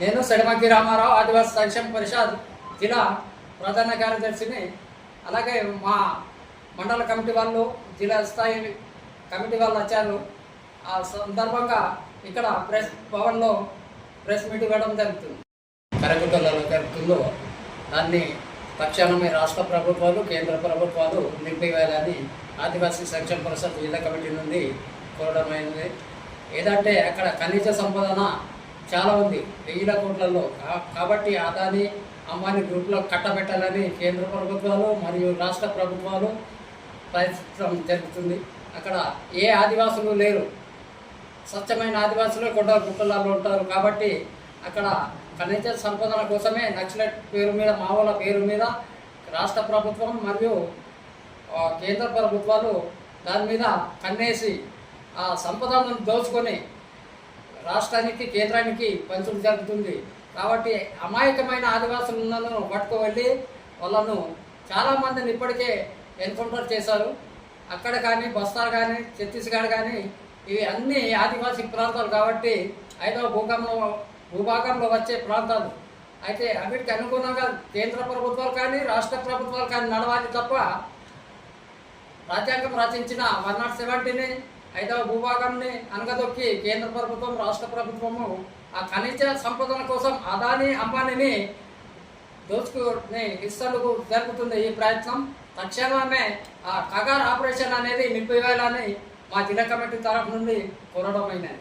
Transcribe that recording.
నేను సడిమగ్గి రామారావు ఆదివాసీ సంక్షేమ పరిషత్ జిల్లా ప్రధాన కార్యదర్శిని. అలాగే మా మండల కమిటీ వాళ్ళు జిల్లా స్థాయి కమిటీ వాళ్ళు వచ్చారు ఆ సందర్భంగా ఇక్కడ ప్రెస్ భవన్లో ప్రెస్ మీట్ ఇవ్వడం జరుగుతుంది. కరగుట్టలలో జరుగుతుందో దాన్ని తక్షణమే రాష్ట్ర ప్రభుత్వాలు కేంద్ర ప్రభుత్వాలు నింపివేయాలని ఆదివాసీ సంక్షేమ పరిషత్ జిల్లా కమిటీ నుండి కోరడమైంది. ఏదంటే అక్కడ ఖనిజ సంపదన చాలా ఉంది. వెయ్యిల కోట్లలో. కాబట్టి అదాని అమ్మాని గ్రూప్లో కట్టబెట్టాలని కేంద్ర ప్రభుత్వాలు మరియు రాష్ట్ర ప్రభుత్వాలు ప్రయత్నం జరుగుతుంది. అక్కడ ఏ ఆదివాసులు లేరు. స్వచ్ఛమైన ఆదివాసులు కొండ గుట్టలలో ఉంటారు. కాబట్టి అక్కడ ఖనిజ సంపదన కోసమే నక్సలెట్ పేరు మీద మావోల పేరు మీద రాష్ట్ర ప్రభుత్వం మరియు కేంద్ర ప్రభుత్వాలు దాని మీద కన్నేసి ఆ సంపదను దోచుకొని రాష్ట్రానికి కేంద్రానికి పంచులు జరుగుతుంది కాబట్టి అమాయకమైన ఆదివాసులను పట్టుకువెళ్ళి వాళ్ళను చాలామందిని ఇప్పటికే ఎన్కౌంటర్ చేశారు. అక్కడ కానీ బస్తార్ కానీ ఛత్తీస్గఢ్ కానీ ఇవి అన్ని ఆదివాసీ ప్రాంతాలు కాబట్టి ఐదవ భూకంలో భూభాగంలో వచ్చే ప్రాంతాలు. అయితే అన్నిటికి అనుగుణంగా కేంద్ర ప్రభుత్వాలు కానీ రాష్ట్ర ప్రభుత్వాలు కానీ నడవాలి తప్ప రాజ్యాంగం రచించిన వన్ నాట్ సెవెంటీని ఐదవ భూభాగాన్ని అనగదొక్కి కేంద్ర ప్రభుత్వం రాష్ట్ర ప్రభుత్వము ఆ ఖనిజ సంపదల కోసం అదాని అంబానీని దోచుకుని హిస్సలకు జరుగుతుంది ఈ ప్రయత్నం. తక్షణమే ఆ కగార్ ఆపరేషన్ అనేది నిలిపివేయాలని మా జిల్లా కమిటీ తరఫు నుండి కోరడమైనది.